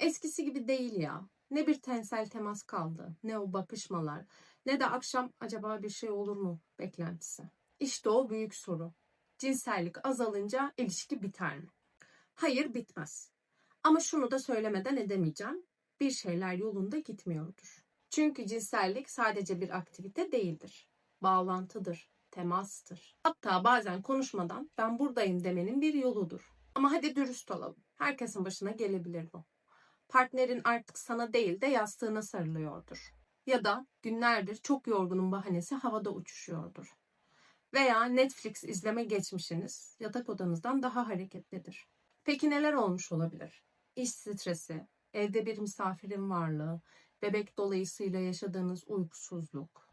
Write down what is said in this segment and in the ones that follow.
Eskisi gibi değil ya. Ne bir tensel temas kaldı, ne o bakışmalar, ne de akşam acaba bir şey olur mu beklentisi. İşte o büyük soru. Cinsellik azalınca ilişki biter mi? Hayır bitmez. Ama şunu da söylemeden edemeyeceğim. Bir şeyler yolunda gitmiyordur. Çünkü cinsellik sadece bir aktivite değildir. Bağlantıdır, temastır. Hatta bazen konuşmadan ben buradayım demenin bir yoludur. Ama hadi dürüst olalım. Herkesin başına gelebilir bu. Partnerin artık sana değil de yastığına sarılıyordur. Ya da günlerdir çok yorgunun bahanesi havada uçuşuyordur. Veya Netflix izleme geçmişiniz yatak odanızdan daha hareketlidir. Peki neler olmuş olabilir? İş stresi, evde bir misafirin varlığı, bebek dolayısıyla yaşadığınız uykusuzluk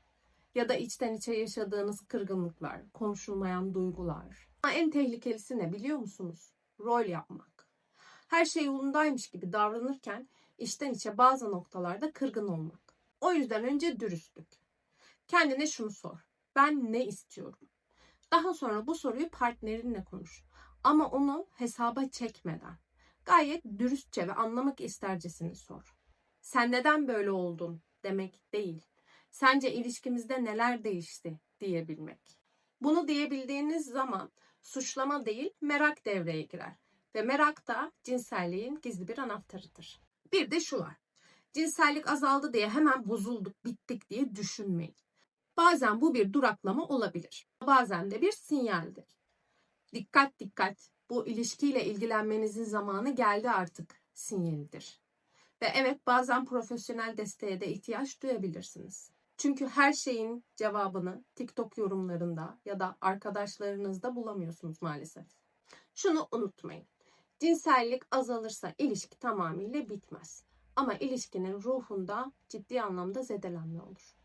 ya da içten içe yaşadığınız kırgınlıklar, konuşulmayan duygular. Ama en tehlikelisi ne biliyor musunuz? Rol yapmak. Her şey yolundaymış gibi davranırken içten içe bazı noktalarda kırgın olmak. O yüzden önce dürüstlük. Kendine şunu sor. Ben ne istiyorum? Daha sonra bu soruyu partnerinle konuş. Ama onu hesaba çekmeden. Gayet dürüstçe ve anlamak istercesini sor. Sen neden böyle oldun demek değil. Sence ilişkimizde neler değişti diyebilmek. Bunu diyebildiğiniz zaman suçlama değil merak devreye girer. Ve merak da cinselliğin gizli bir anahtarıdır. Bir de şu var. Cinsellik azaldı diye hemen bozulduk, bittik diye düşünmeyin. Bazen bu bir duraklama olabilir. Bazen de bir sinyaldir. Dikkat dikkat. Bu ilişkiyle ilgilenmenizin zamanı geldi artık sinyalidir. Ve evet bazen profesyonel desteğe de ihtiyaç duyabilirsiniz. Çünkü her şeyin cevabını TikTok yorumlarında ya da arkadaşlarınızda bulamıyorsunuz maalesef. Şunu unutmayın. Cinsellik azalırsa ilişki tamamıyla bitmez. Ama ilişkinin ruhunda ciddi anlamda zedelenme olur.